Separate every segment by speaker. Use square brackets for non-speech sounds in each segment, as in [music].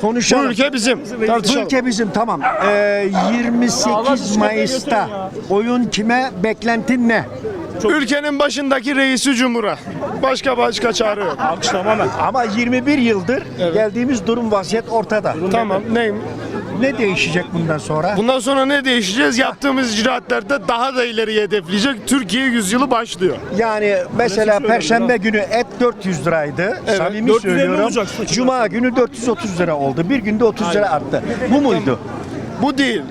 Speaker 1: konuşalım.
Speaker 2: Bu ülke bizim.
Speaker 1: Bu ülke bizim tamam. Ee, 28 Mayıs'ta oyun kime? Beklentin ne?
Speaker 2: Ülkenin başındaki reisi cumhura. Başka başka çare yok.
Speaker 3: Alkış tamamen.
Speaker 1: Ama 21 yıldır geldiğimiz durum vaziyet ortada.
Speaker 2: Tamam neyim?
Speaker 1: Ne değişecek bundan sonra?
Speaker 2: Bundan sonra ne değişeceğiz? Yaptığımız icraatlerde daha da ileriye hedefleyecek. Türkiye yüzyılı başlıyor.
Speaker 1: Yani mesela Perşembe günü et 400 liraydı. Samimi
Speaker 3: 450
Speaker 1: söylüyorum.
Speaker 3: olacak.
Speaker 1: Cuma günü 430 lira oldu. Bir günde 30 lira arttı. Bu muydu?
Speaker 2: Bu değil.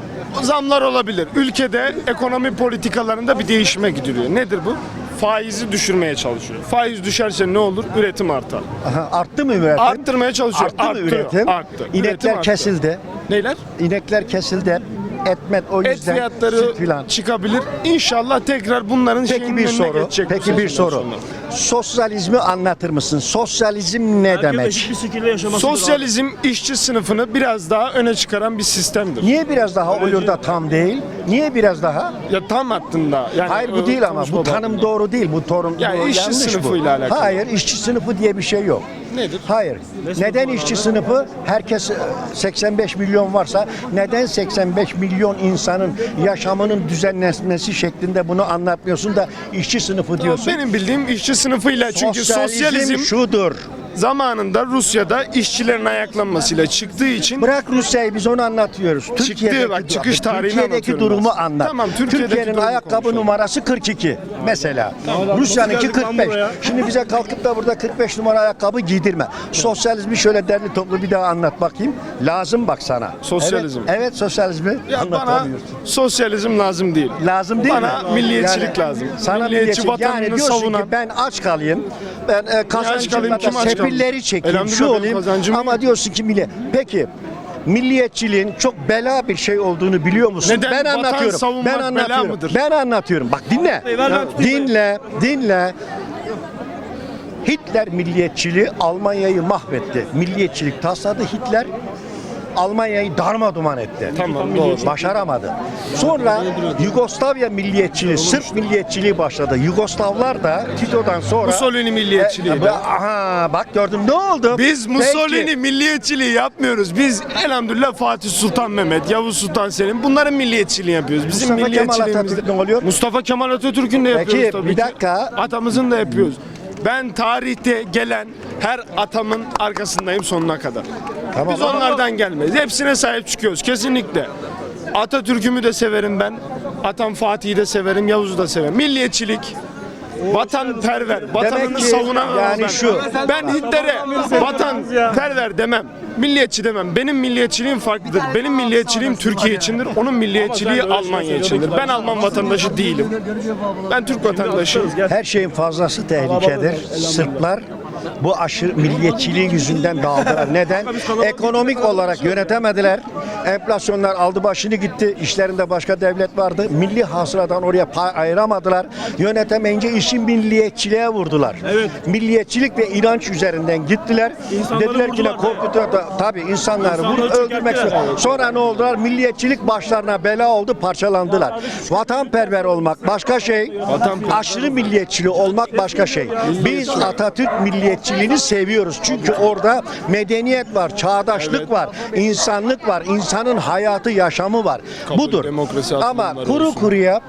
Speaker 2: Zamlar olabilir. Ülkede ekonomi politikalarında bir değişime gidiliyor. Nedir bu? Faizi düşürmeye çalışıyor. Faiz düşerse ne olur? Üretim artar.
Speaker 1: Aha, arttı mı üretim?
Speaker 2: Arttırmaya çalışıyor.
Speaker 1: Arttı mı üretim?
Speaker 2: Arttı.
Speaker 1: İnekler
Speaker 2: Üretim arttı.
Speaker 1: kesildi.
Speaker 2: Neyler?
Speaker 1: İnekler kesildi. Etmet o
Speaker 2: Et
Speaker 1: yüzden
Speaker 2: fiyatları
Speaker 1: süt filan.
Speaker 2: çıkabilir. İnşallah tekrar bunların
Speaker 1: Peki
Speaker 2: şeyinin
Speaker 1: bir
Speaker 2: önüne
Speaker 1: soru.
Speaker 2: geçecek bu
Speaker 1: Peki bir soru.
Speaker 2: sonra.
Speaker 1: Sosyalizmi anlatır mısın? Sosyalizm ne
Speaker 3: Herkes
Speaker 1: demek?
Speaker 3: eşit bir şekilde yaşaması
Speaker 2: Sosyalizm işçi sınıfını biraz daha öne çıkaran bir sistemdir.
Speaker 1: Niye biraz daha oluyor da tam değil? Niye biraz daha?
Speaker 2: Ya tam hattında. Yani
Speaker 1: Hayır bu değil ama bu
Speaker 2: konuşma
Speaker 1: tanım doğru değil. Bu torun
Speaker 2: Yani
Speaker 1: bu
Speaker 2: işçi
Speaker 1: yanlış
Speaker 2: sınıfıyla
Speaker 1: bu.
Speaker 2: alakalı.
Speaker 1: Hayır, işçi sınıfı diye bir şey yok.
Speaker 2: Nedir?
Speaker 1: Hayır. Neden işçi sınıfı? Herkes e, 85 milyon varsa neden 85 milyon insanın yaşamının düzenlenmesi şeklinde bunu anlatmıyorsun da işçi sınıfı diyorsun?
Speaker 2: Benim bildiğim işçi sınıfıyla çünkü sosyalizm
Speaker 1: şudur.
Speaker 2: Zamanında Rusya'da işçilerin ayaklanmasıyla çıktığı için
Speaker 1: Bırak Rusya'yı biz onu anlatıyoruz. Türkiye'deki,
Speaker 2: bak, çıkış tarihini
Speaker 1: Türkiye'deki
Speaker 2: anlatıyorum
Speaker 1: durumu anlat.
Speaker 2: Tamam, Türkiye'deki
Speaker 1: Türkiye'nin
Speaker 2: durumu
Speaker 1: ayakkabı
Speaker 2: konuşalım.
Speaker 1: numarası 42 mesela. Rusya'nınki
Speaker 3: geldik lan
Speaker 1: 45.
Speaker 3: buraya.
Speaker 1: Şimdi bize kalkıp da burada 45 numara ayakkabı giydirme. Sosyalizmi şöyle derli toplu bir daha anlat bakayım. Lazım bak sana.
Speaker 2: Sosyalizm.
Speaker 1: Evet, evet sosyalizmi
Speaker 2: ya bana
Speaker 1: anlatamıyorsun.
Speaker 2: sosyalizm lazım değil.
Speaker 1: Lazım değil
Speaker 2: Bana
Speaker 1: mi?
Speaker 2: milliyetçilik lazım.
Speaker 1: Sana
Speaker 2: Milliyetçi
Speaker 1: milliyetçi
Speaker 2: vatanını
Speaker 1: yani diyorsun
Speaker 2: savunan-
Speaker 1: ki ben aç kalayım. Ben e, kazancımla da
Speaker 2: kim aç
Speaker 1: sepilleri
Speaker 2: kalmış?
Speaker 1: çekeyim. Şu olayım.
Speaker 2: kazancım
Speaker 1: Ama diyorsun ki milli. Peki milliyetçiliğin çok bela bir şey olduğunu biliyor musun?
Speaker 2: Neden?
Speaker 1: Ben
Speaker 2: Vatan
Speaker 1: anlatıyorum. Ben
Speaker 2: bela
Speaker 1: anlatıyorum.
Speaker 2: mıdır?
Speaker 1: Ben anlatıyorum. Bak dinle. Dinle. Dinle. Hitler milliyetçiliği Almanya'yı mahvetti. Milliyetçilik tasladı Hitler. Almanya'yı darma duman etti.
Speaker 2: Tamam doğru.
Speaker 1: Başaramadı. Sonra Yugoslavya milliyetçiliği, Sırp milliyetçiliği başladı. Yugoslavlar da Tito'dan sonra
Speaker 2: Mussolini milliyetçiliği.
Speaker 1: E, aha bak gördün ne oldu?
Speaker 2: Biz Mussolini
Speaker 1: Peki.
Speaker 2: milliyetçiliği yapmıyoruz. Biz elhamdülillah Fatih Sultan Mehmet, Yavuz Sultan Selim bunların milliyetçiliğini yapıyoruz. Bizim
Speaker 1: Mustafa Kemal
Speaker 2: milliyetçiliğimiz
Speaker 1: Atatürk ne oluyor?
Speaker 2: Mustafa Kemal Atatürk'ün de yapıyoruz
Speaker 1: Peki,
Speaker 2: tabii
Speaker 1: bir
Speaker 2: ki.
Speaker 1: dakika.
Speaker 2: Atamızın da yapıyoruz. Ben tarihte gelen her atamın arkasındayım sonuna kadar.
Speaker 1: Tamam.
Speaker 2: Biz onlardan gelmeyiz. Hepsine sahip çıkıyoruz kesinlikle. Atatürk'ümü de severim ben. Atam Fatih'i de severim, Yavuz'u da severim. Milliyetçilik, vatanperver, vatanını savunan
Speaker 1: yani
Speaker 2: ben.
Speaker 1: şu-
Speaker 2: Ben Hitler'e vatanperver demem. Milliyetçi demem. Benim milliyetçiliğim farklıdır. Benim milliyetçiliğim Türkiye içindir. Onun milliyetçiliği Almanya içindir. Ben Alman vatandaşı değilim. Ben Türk vatandaşıyım.
Speaker 1: Her şeyin fazlası tehlikedir. Sırplar bu aşırı milliyetçiliği yüzünden dağıldılar. Neden? Ekonomik olarak yönetemediler. Enflasyonlar aldı başını gitti. İşlerinde başka devlet vardı. Milli hasıladan oraya pay ayıramadılar. Yönetemeyince işin milliyetçiliğe vurdular.
Speaker 3: Evet.
Speaker 1: Milliyetçilik ve inanç üzerinden gittiler.
Speaker 3: İnsanları
Speaker 1: Dediler ki korkutuyor da tabii insanları
Speaker 3: İnsanları
Speaker 1: vurup öldürmek istiyor. Sonra ne oldular? Milliyetçilik başlarına bela oldu, parçalandılar. Vatanperver olmak başka şey, aşırı milliyetçili olmak başka şey. Biz Atatürk milliyetçiliğini seviyoruz. Çünkü orada medeniyet var, çağdaşlık var, insanlık var, insanın hayatı, yaşamı var. Budur. Ama kuru
Speaker 2: olsun.
Speaker 1: kuruya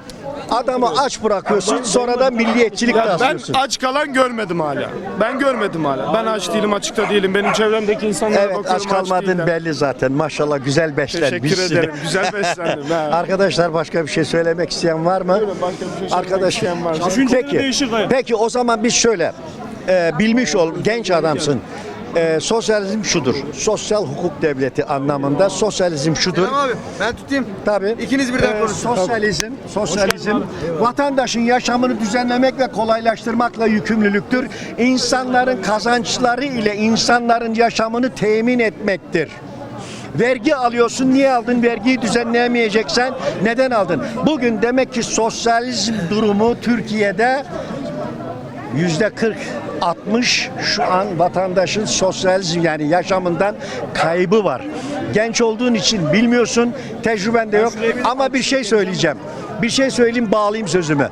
Speaker 1: adamı aç bırakıyorsun, sonra da milliyetçilik
Speaker 2: Ya ben aç kalan görmedim hala. Ben görmedim hala. Ben aç değilim, açıkta değilim. Benim çevremdeki insanlara
Speaker 1: Evet
Speaker 2: bakıyorum
Speaker 1: aç kalmadın
Speaker 2: değiller.
Speaker 1: belli zaten. Maşallah güzel beslenmişsin.
Speaker 2: Teşekkür ederim. Güzel [laughs] beslendim. Ha.
Speaker 1: Arkadaşlar başka bir şey söylemek isteyen var mı?
Speaker 2: Buyurun, başka bir şey
Speaker 1: Arkadaş.
Speaker 2: isteyen.
Speaker 3: Düşünceleri
Speaker 1: Peki.
Speaker 3: değişir.
Speaker 1: Peki o zaman biz şöyle e, bilmiş ol genç adamsın. E, sosyalizm şudur. Sosyal hukuk devleti anlamında sosyalizm şudur.
Speaker 4: Tamam abi ben tutayım.
Speaker 1: Tabii.
Speaker 4: İkiniz birden
Speaker 1: Ee,
Speaker 4: konuşun.
Speaker 1: Sosyalizm, sosyalizm vatandaşın yaşamını düzenlemek ve kolaylaştırmakla yükümlülüktür. İnsanların kazançları ile insanların yaşamını temin etmektir. Vergi alıyorsun. Niye aldın? Vergiyi düzenleyemeyeceksen neden aldın? Bugün demek ki sosyalizm durumu Türkiye'de yüzde 40 60 şu an vatandaşın sosyalizm yani yaşamından kaybı var. Genç olduğun için bilmiyorsun, tecrüben de yok ama bir şey söyleyeceğim. Bir şey söyleyeyim bağlayayım sözümü.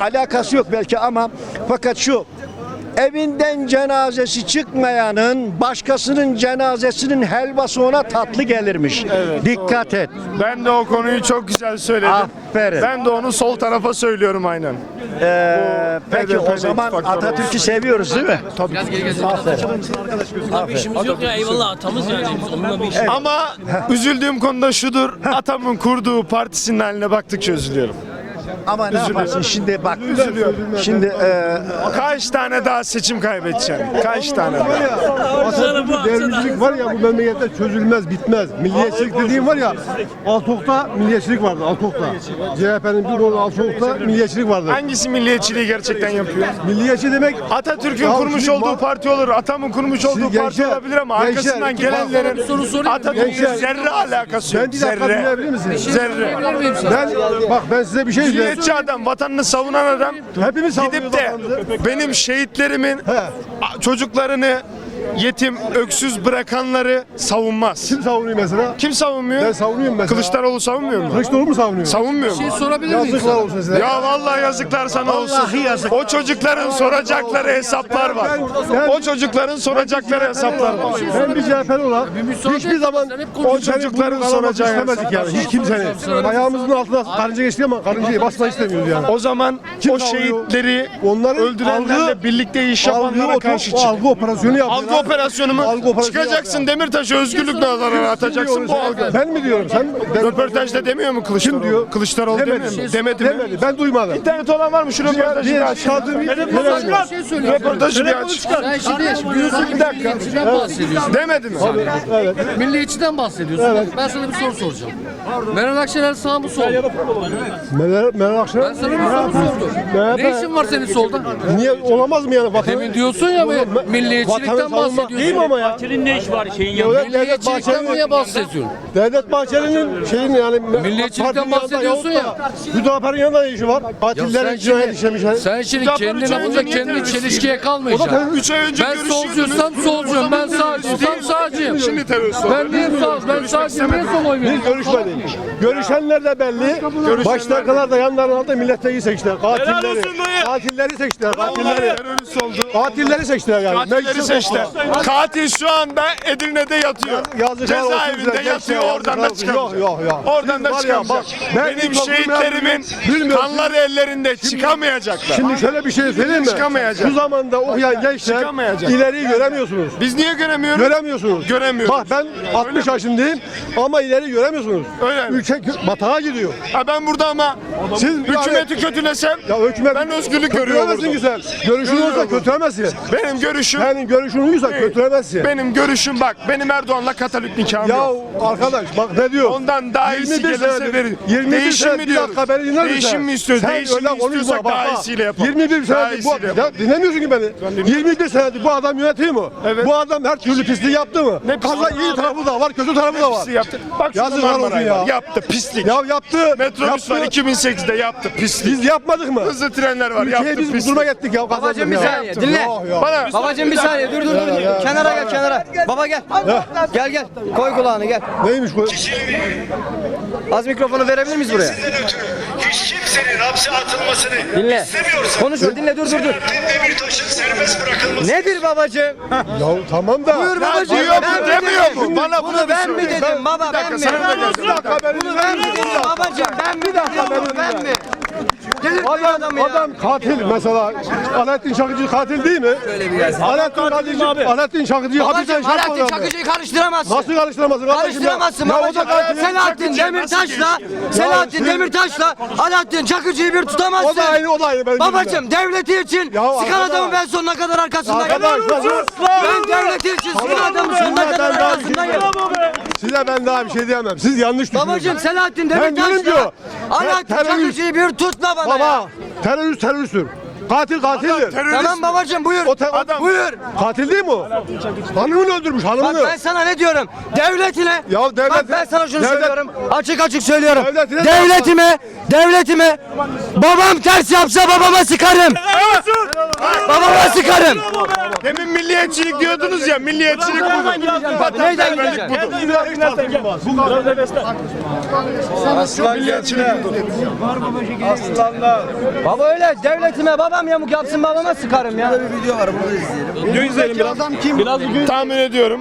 Speaker 1: Alakası yok belki ama fakat şu Evinden cenazesi çıkmayanın başkasının cenazesinin helvası ona tatlı gelirmiş. Dikkat et.
Speaker 2: Ben de o konuyu çok güzel söyledim.
Speaker 1: Aferin.
Speaker 2: Ben de onu sol tarafa söylüyorum aynen.
Speaker 1: Ee, peki o zaman
Speaker 2: ittifaklar
Speaker 1: Atatürk'ü seviyoruz değil mi?
Speaker 3: Bunda bir işimiz yok ya eyvallah atamız yani biz onunla bir işimiz
Speaker 2: Ama üzüldüğüm konuda şudur. Atamın kurduğu partisinin haline baktıkça üzülüyorum.
Speaker 1: Ama ne
Speaker 2: Üzülüyorum.
Speaker 1: yaparsın şimdi bak.
Speaker 2: Üzülüyorum.
Speaker 1: Şimdi e,
Speaker 2: Kaç tane daha seçim kaybedeceğim? Kaç tane daha?
Speaker 3: Atatürk'ün
Speaker 4: Devrimcilik var ya bu memlekette çözülmez, bitmez. Milliyetçilik dediğim var ya, Altok'ta milliyetçilik vardı, Altok'ta. CHP'nin bir rolu Altok'ta milliyetçilik vardı.
Speaker 2: Hangisi milliyetçiliği gerçekten yapıyor?
Speaker 4: Milliyetçi demek
Speaker 2: Atatürk'ün
Speaker 4: Ya
Speaker 2: kurmuş
Speaker 4: şimdi
Speaker 2: olduğu
Speaker 4: bak-
Speaker 2: parti olur, atamın kurmuş olduğu parti
Speaker 4: gençler-
Speaker 2: olabilir ama
Speaker 4: gençler,
Speaker 2: arkasından
Speaker 4: iki bak-
Speaker 2: gelenlerin
Speaker 3: soru sorayım.
Speaker 2: Atatürk'ün
Speaker 4: Gençler-
Speaker 2: zerre alakası yok.
Speaker 4: Ben bir dakika dinleyebilir
Speaker 2: Zerre.
Speaker 4: misiniz?
Speaker 2: Zerre.
Speaker 4: ben bak ben size bir şey
Speaker 2: Milliyetçi adam, vatanını savunan adam
Speaker 4: Hepimiz
Speaker 2: gidip de benim şehitlerimin çocuklarını yetim, öksüz bırakanları savunmaz.
Speaker 4: Kim savunuyor mesela?
Speaker 2: Kim savunmuyor?
Speaker 4: Ben savunuyorum mesela.
Speaker 2: Kılıçdaroğlu savunmuyor mu?
Speaker 4: Kılıçdaroğlu mu savunuyor?
Speaker 2: Savunmuyor mu?
Speaker 3: sorabilir miyim?
Speaker 4: Yazıklar olsun size.
Speaker 2: Ya vallahi yazıklar sana olsun.
Speaker 1: yazık.
Speaker 2: O çocukların soracakları hesaplar var.
Speaker 4: Ben-
Speaker 2: O çocukların soracakları hesaplar var.
Speaker 4: Ben bir CHP'li olarak hiçbir zaman o çocukların soracağı istemedik yani. Hiç kimsenin. Ayağımızın altına karınca geçti ama karıncayı basmayı istemiyoruz yani.
Speaker 2: O zaman o
Speaker 4: savunuyor?
Speaker 2: şehitleri
Speaker 4: Onların
Speaker 2: öldürenlerle
Speaker 4: algı-
Speaker 2: birlikte iş yapanlara
Speaker 4: o,
Speaker 2: karşı
Speaker 4: o
Speaker 2: çık.
Speaker 4: algı operasyonu yapıyorlar.
Speaker 2: Algı operasyonu mu?
Speaker 4: Algı operasyonu
Speaker 2: Çıkacaksın. Demirtaş'a özgürlük nazarına atacaksın bu algı.
Speaker 4: Ben mi diyorum? Sen ben,
Speaker 2: Röportajda demiyor mu Kılıçdaroğlu?
Speaker 4: Diyor?
Speaker 2: Kılıçdaroğlu
Speaker 4: Demedi.
Speaker 2: demiyor mu? Demedi mi?
Speaker 4: demedi. Ben duymadım.
Speaker 2: İnternet olan var mı? Şu röportajı bir aç.
Speaker 4: Bir
Speaker 3: şey söyleyeyim.
Speaker 2: Röportajı bir aç.
Speaker 3: Sen şimdi diyorsun ki milliyetçiden bahsediyorsun.
Speaker 2: Demedi mi?
Speaker 3: Milliyetçiden bahsediyorsun. Ben sana bir soru soracağım. Meral Akşener sağ mı sol? mu?
Speaker 4: Meral, Meral Akşener.
Speaker 3: Ben sana bir soru sordum. Ne işin var senin solda?
Speaker 4: Niye olamaz mı yani? Vatan,
Speaker 3: Demin diyorsun ya milliyetçilikten
Speaker 4: savunma
Speaker 3: bahsediyorsun.
Speaker 4: Değil mi ama ya?
Speaker 5: Senin ne iş var şeyin
Speaker 4: Devlet, Devlet
Speaker 3: Milliyetçilikten niye
Speaker 4: Bahçeli'nin,
Speaker 3: bahsediyorsun?
Speaker 4: Devlet Bahçeli'nin şeyin yani
Speaker 3: Milliyetçilikten
Speaker 4: partinin yanında
Speaker 3: bahsediyorsun
Speaker 4: yahut da
Speaker 3: ya.
Speaker 4: Hüdapar'ın yanında ne işi var? Katillerin cinayet işlemiş. yani.
Speaker 3: sen şimdi
Speaker 2: Hüdapar
Speaker 3: kendine
Speaker 2: üç ay
Speaker 3: burada
Speaker 2: önce niye
Speaker 3: kendi
Speaker 2: terörist?
Speaker 3: çelişkiye kalmayacaksın.
Speaker 2: 3 ay önce
Speaker 3: Ben solcuysam solcuyum, ben sağcıysam sağcıyım.
Speaker 2: Şimdi terörist.
Speaker 3: Ben niye sağ, ben sağcıyım, niye sol oy
Speaker 4: Biz
Speaker 3: veriyorum?
Speaker 4: görüşmedik. Görüşenler de belli. Baştakalar da yanlarına aldı milletvekili seçtiler. Katilleri. Katilleri seçtiler. Katilleri.
Speaker 2: Terörist oldu.
Speaker 4: Katilleri seçtiler yani.
Speaker 2: Katilleri seçtiler. Katil şu anda Edirne'de yatıyor.
Speaker 4: Olsun
Speaker 2: Cezaevinde yatıyor. Oradan da çıkamayacak.
Speaker 4: Yok, yok, yok.
Speaker 2: Oradan da çıkamayacak. Benim şehitlerimin kanları ellerinde çıkamayacaklar.
Speaker 4: Şimdi şöyle bir şey söyleyeyim mi?
Speaker 2: Çıkamayacak.
Speaker 4: Bu zamanda okuyan gençler ileriyi göremiyorsunuz.
Speaker 2: Biz niye göremiyoruz?
Speaker 4: Göremiyorsunuz.
Speaker 2: Göremiyoruz.
Speaker 4: Bak ben 60 yaşındayım ama ileri göremiyorsunuz.
Speaker 2: Öyle mi?
Speaker 4: Ülke batağa gidiyor.
Speaker 2: Ha ben burada ama
Speaker 4: Siz
Speaker 2: hükümeti kötülesem
Speaker 4: ya hükümet
Speaker 2: ben özgürlük görüyorum burada.
Speaker 4: güzel. Görüşün olsa kötülemezsin.
Speaker 2: Benim görüşüm
Speaker 4: Senin görüşün uyuyorsa kötülemezsin.
Speaker 2: benim görüşüm bak benim Erdoğan'la Katolik nikahım
Speaker 4: Ya
Speaker 2: yok.
Speaker 4: arkadaş bak ne diyor?
Speaker 2: Ondan daha iyisi
Speaker 4: 21
Speaker 2: gelirse
Speaker 4: senedir-
Speaker 2: verin.
Speaker 4: 21
Speaker 2: Değişim
Speaker 4: senedir-
Speaker 2: mi
Speaker 4: bir
Speaker 2: diyoruz?
Speaker 4: dakika beni dinler misin?
Speaker 2: Değişim mi istiyoruz?
Speaker 4: Sen
Speaker 2: Değişim
Speaker 4: öyle
Speaker 2: mi istiyorsak
Speaker 4: konuşma, bak
Speaker 2: daha
Speaker 4: ha.
Speaker 2: iyisiyle yapalım.
Speaker 4: 21
Speaker 2: Daha
Speaker 4: senedir bu
Speaker 2: iyisiyle yapalım.
Speaker 4: ya dinlemiyorsun ki beni. 21 senedir bu adam yönetiyor mu?
Speaker 2: Evet.
Speaker 4: Bu adam her türlü pisliği yaptı mı?
Speaker 2: Ne pisliği?
Speaker 4: Kaza iyi tarafı da var, kötü tarafı da var.
Speaker 2: Hepsi yaptı. Bak şurada
Speaker 4: Yazıklar olsun
Speaker 2: Marmaray
Speaker 4: ya.
Speaker 2: var. Yaptı pislik.
Speaker 4: Ya yaptı.
Speaker 2: Metrobüs
Speaker 4: yaptı.
Speaker 2: var 2008'de yaptı pislik.
Speaker 4: Biz yapmadık mı?
Speaker 2: Hızlı trenler var
Speaker 4: Ülkeyi
Speaker 2: yaptı
Speaker 4: biz bu
Speaker 2: pislik.
Speaker 4: duruma gettik ya.
Speaker 6: Babacım bir
Speaker 4: ya.
Speaker 6: saniye dinle.
Speaker 2: Bana
Speaker 6: Babacım bir saniye dur dur dur. Kenara gel kenara. Baba gel. Gel gel. Koy kulağını gel.
Speaker 4: Neymiş bu?
Speaker 6: Az mikrofonu verebilir miyiz buraya?
Speaker 7: Hiç kimsenin hapse atılmasını
Speaker 6: Dinle.
Speaker 7: istemiyorsan
Speaker 6: Konuşma dinle dur dur dur.
Speaker 7: Selahattin Demirtaş'ın serbest bırakılması
Speaker 6: Nedir babacım?
Speaker 4: Ya tamam da.
Speaker 6: Buyur
Speaker 2: Ya
Speaker 6: babacım.
Speaker 2: diyor
Speaker 6: Ben mi
Speaker 2: demiyor
Speaker 6: dedim?
Speaker 2: mu? Bana
Speaker 6: Bunu
Speaker 2: bunu
Speaker 6: ben
Speaker 2: bir
Speaker 6: mi dedim baba
Speaker 2: Bir
Speaker 6: ben
Speaker 2: dakika
Speaker 6: mi?
Speaker 4: Bir
Speaker 6: Bunu ben mi dedim babacım ben mi dedim ben mi?
Speaker 4: Adam, adam katil mesela. Alaaddin Çakıcı katil değil mi?
Speaker 6: Şöyle bir gelsin.
Speaker 4: Alaaddin Çakıcı, Alaaddin Çakıcı'yı hapisten şey
Speaker 6: Alaaddin? Çakıcı'yı karıştıramazsın.
Speaker 4: Nasıl karıştıramazsın?
Speaker 6: Karıştıramazsın
Speaker 4: o katil.
Speaker 6: Selahattin
Speaker 2: Çakıcı
Speaker 6: Demirtaş'la Selahattin Demirtaş'la Alaaddin Çakıcı'yı bir
Speaker 4: O
Speaker 6: tutamazsın.
Speaker 4: da aynı, o da aynı
Speaker 6: Babacım devleti için sıkan adamın ben sonuna kadar arkasındayım. Ben devleti için sıkan adamın sonuna kadar
Speaker 4: daha bir şey
Speaker 6: arkasındayım.
Speaker 4: Size ben daha bir şey diyemem. Siz yanlış
Speaker 6: Babacım
Speaker 4: düşünüyorsunuz.
Speaker 6: Selahattin
Speaker 4: Ben diyorum ki o,
Speaker 6: Alaaddin
Speaker 4: terörist.
Speaker 6: Çakıcı'yı bir tutma bana ya.
Speaker 4: Baba, terörist teröristtir. Katil katildir.
Speaker 2: Terörist
Speaker 6: Tamam babacım buyur.
Speaker 4: O te-
Speaker 2: Adam-
Speaker 6: Buyur.
Speaker 4: Katil değil mi o? Hanımını öldürmüş
Speaker 6: Bak
Speaker 4: hanımını.
Speaker 6: ben sana ne diyorum? Devletine.
Speaker 4: Ya devlet-
Speaker 6: Bak ben sana şunu
Speaker 4: devlet-
Speaker 6: söylüyorum. Açık açık söylüyorum.
Speaker 4: Devletine-
Speaker 6: devletime, devletime babam ters yapsa babama sıkarım. Babama sıkarım.
Speaker 2: Demin milliyetçilik diyordunuz ya, milliyetçilik budur.
Speaker 6: Gideceksin?
Speaker 2: budur. Milliyetçilik budur.
Speaker 6: Baba öyle devletime babam yamuk yapsın babama sıkarım ya.
Speaker 2: Tahmin ediyorum.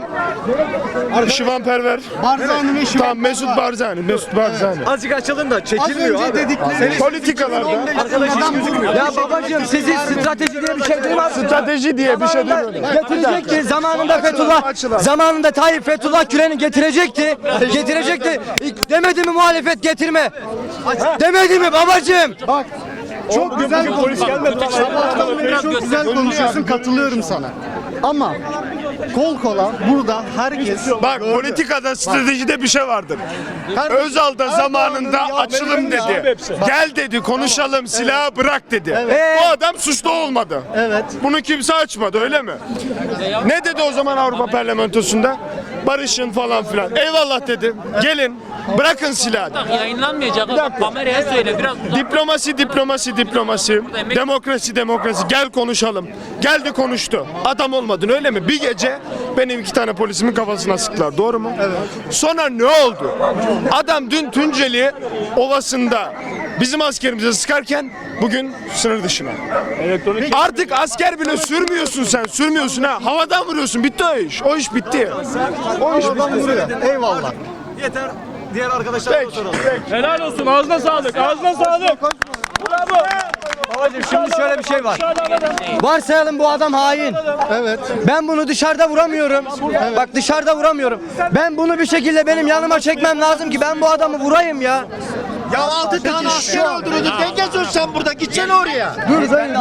Speaker 2: Şivan Perver.
Speaker 4: Barzani ve
Speaker 2: Tamam Mesut Barzani. Mesut Barzani.
Speaker 6: Azıcık açılın da çekilmiyor
Speaker 4: Az önce dedikleri
Speaker 2: Politikalarda
Speaker 6: Ya babacığım sizin strateji diye bir şey duymadınız. mı?
Speaker 2: strateji diye bir şey.
Speaker 6: Getirecekti. Zamanında Fethullah zamanında Tayyip Fethullah Gülen'i getirecekti. Getirecekti. Demedi mi muhalefet getirme? Demedi mi babacığım?
Speaker 4: Çok güzel çok güzel konuşuyorsun katılıyorum sana. Ama kol kola burada herkes
Speaker 2: Bak politikada stratejide bir şey vardır. Özal da zamanında açılım dedi. Gel dedi konuşalım silahı bırak dedi. Bu adam suçlu olmadı.
Speaker 4: Evet.
Speaker 2: Bunu kimse açmadı öyle mi? Ne dedi o zaman Avrupa Parlamentosu'nda? Barışın falan filan. Eyvallah dedi. Gelin bırakın silahı.
Speaker 5: Yayınlanmayacak kameraya söyle biraz uzak.
Speaker 2: Diplomasi, diplomasi, diplomasi. Demokrasi, demokrasi. Gel konuşalım. Geldi konuştu. Adam olmadın öyle mi? Bir gece benim iki tane polisimin kafasına sıktılar. Doğru mu? Evet. Sonra ne oldu? Adam dün Tunceli Ovası'nda bizim askerimize sıkarken bugün sınır dışına. Artık asker bile sürmüyorsun sen. Sürmüyorsun ha. Havadan vuruyorsun. Bitti o iş. O iş bitti. O iş bitti.
Speaker 4: eyvallah.
Speaker 2: Peki.
Speaker 8: Helal olsun. Ağzına sağlık. Ağzına sağlık.
Speaker 6: babacığım şimdi şöyle bir şey var varsayalım bu adam hain
Speaker 4: Evet.
Speaker 6: ben bunu dışarıda vuramıyorum bak dışarıda vuramıyorum ben bunu bir şekilde benim yanıma çekmem lazım ki ben bu adamı vurayım ya
Speaker 1: Ya altı tane asker öldürüldü. Ne geziyorsun sen burada? Gitsene oraya.
Speaker 6: dur ben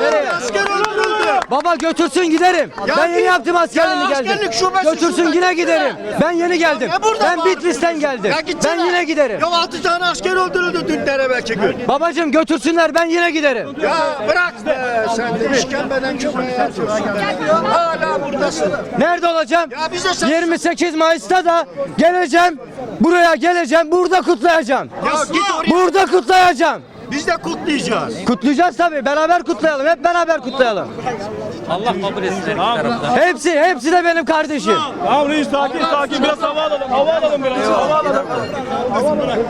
Speaker 6: Nereye?
Speaker 1: Asker öldürüldü.
Speaker 6: Baba götürsün giderim.
Speaker 1: Ya
Speaker 6: ben yeni yaptım askerliğimi
Speaker 1: Ya
Speaker 6: geldim.
Speaker 1: askerlik şubesi
Speaker 6: Götürsün
Speaker 1: şurada.
Speaker 6: yine giderim. Ben yeni geldim.
Speaker 1: Ya
Speaker 6: Ben. Bitlis'ten geldim.
Speaker 1: Ya.
Speaker 6: Ben yine giderim.
Speaker 1: Ya altı tane asker öldürüldü dün belki gün.
Speaker 6: Babacım götürsünler ben yine giderim.
Speaker 1: Ya bırak be sen de işkembeden yatıyorsun. Hala buradasın.
Speaker 6: Nerede olacağım?
Speaker 1: Ya biz de sen-
Speaker 6: 28 Mayıs'ta da geleceğim. Buraya geleceğim. Burada kutlayacağım.
Speaker 1: Ya git oraya.
Speaker 6: Burada kutlayacağım.
Speaker 1: Biz de kutlayacağız.
Speaker 6: Kutlayacağız tabii. Beraber kutlayalım. Hep beraber kutlayalım.
Speaker 5: Allah kabul etsin.
Speaker 6: Hepsi, hepsi de benim kardeşim.
Speaker 8: Tamam reis sakin sakin. Biraz hava alalım. Hava alalım biraz. Hava alalım.